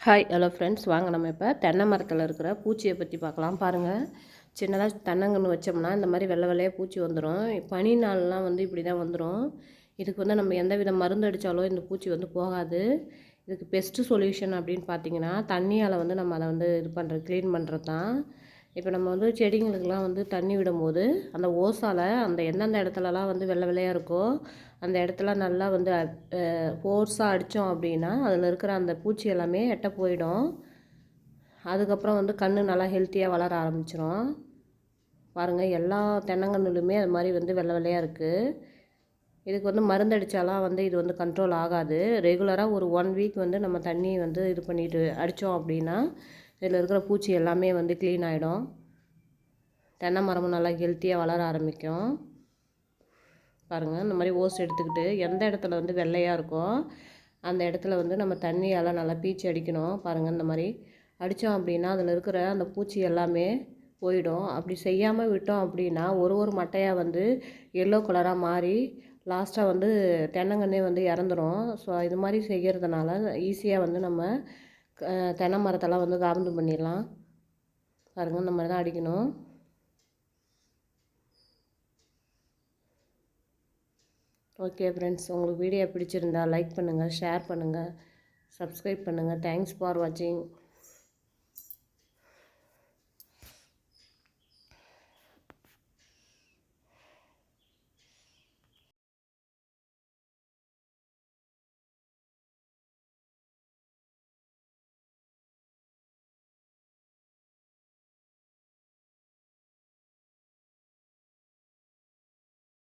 Hi hello friends வாங்க நம்ம இப்போ தென்னை மரத்தில் இருக்கிற பூச்சியை பற்றி பார்க்கலாம். பாருங்கள் சின்னதாக தென்னங்கன்று வச்சோம்னா இந்த மாதிரி வெள்ளை வெள்ளையாக பூச்சி வந்துடும் பனி நாள்லாம் வந்து இப்படி தான் வந்துடும் இதுக்கு வந்து நம்ம எந்த வித மருந்து அடித்தாலும் இந்த பூச்சி வந்து போகாது. இதுக்கு பெஸ்ட்டு சொல்யூஷன் அப்படின்னு பார்த்தீங்கன்னா தண்ணியால் வந்து நம்ம அதை வந்து இது பண்ணுறது க்ளீன் பண்ணுறது தான் இப்போ நம்ம வந்து செடிங்களுக்கெலாம் வந்து தண்ணி விடும்போது அந்த ஓசால் அந்த எந்தெந்த இடத்துலலாம் வந்து வெள்ளை வெள்ளையாக இருக்கோ அந்த இடத்துல நல்லா வந்து ஃபோர்ஸாக அடித்தோம் அப்படின்னா அதில் இருக்கிற அந்த பூச்சி எல்லாமே எட்ட போயிடும். அதுக்கப்புறம் வந்து கண் நல்லா ஹெல்த்தியாக வளர ஆரம்பிச்சிடும் பாருங்கள் எல்லா தென்னங்கன்றுலுமே அது மாதிரி வந்து வெள்ளை வெள்ளையாக இருக்குது இதுக்கு வந்து மருந்து அடித்தாலாம் வந்து இது வந்து கண்ட்ரோல் ஆகாது. ரெகுலராக ஒரு ஒன் வீக் வந்து நம்ம தண்ணி வந்து இது பண்ணிட்டு அடித்தோம் அப்படின்னா இதில் இருக்கிற பூச்சி எல்லாமே வந்து க்ளீன் ஆகிடும் தென்னை மரமும் நல்லா ஹெல்த்தியாக வளர ஆரம்பிக்கும். பாருங்கள் இந்த மாதிரி ஓஸ் எடுத்துக்கிட்டு எந்த இடத்துல வந்து வெள்ளையாக இருக்கோ அந்த இடத்துல வந்து நம்ம தண்ணியால் நல்லா பீச்சி அடிக்கணும். பாருங்கள் இந்த மாதிரி அடித்தோம் அப்படின்னா அதில் இருக்கிற அந்த பூச்சி எல்லாமே போயிடும். அப்படி செய்யாமல் விட்டோம் அப்படின்னா ஒரு ஒரு மட்டையாக வந்து எல்லோ கலராக மாறி லாஸ்ட்டாக வந்து தென்னங்கன்னே வந்து இறந்துடும் ஸோ இது மாதிரி செய்கிறதுனால ஈஸியாக வந்து நம்ம தென்னை மரத்தெல்லாம் வந்து காபந்து பண்ணிடலாம். பாருங்கள் இந்த மாதிரி தான் அடிக்கணும். ஓகே ஃப்ரெண்ட்ஸ் உங்களுக்கு வீடியோ பிடிச்சிருந்தா லைக் பண்ணுங்கள் ஷேர் பண்ணுங்கள் சப்ஸ்கிரைப் பண்ணுங்கள் தேங்க்ஸ் ஃபார் வாட்சிங்